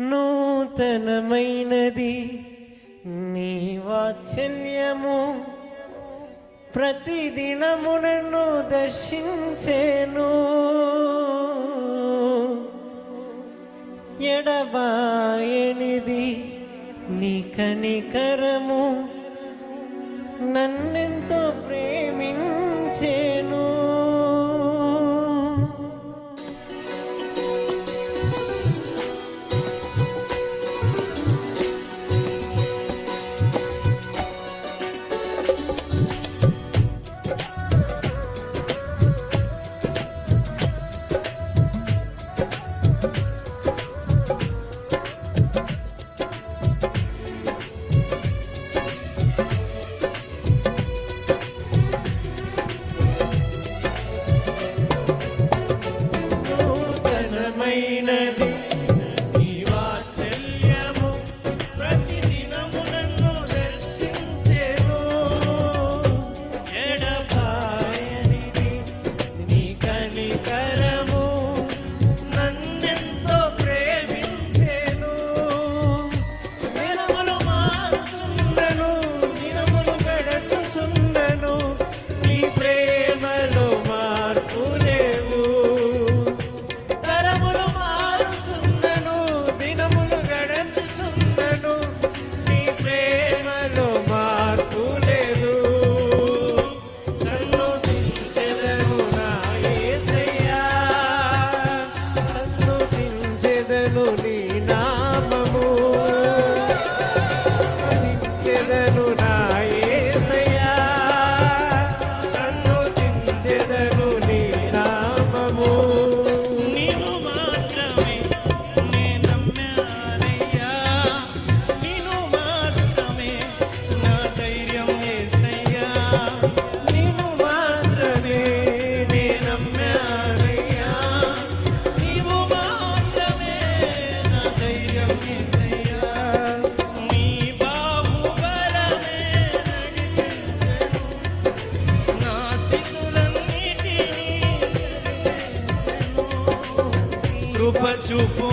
నూతనమైనది. నీ వాత్సల్యము ప్రతిదినము నన్ను దర్శించేను. ఎడబాయనిది నీ కనికరము నన్నెంతో ప్రేమ Medina. కృప చూపు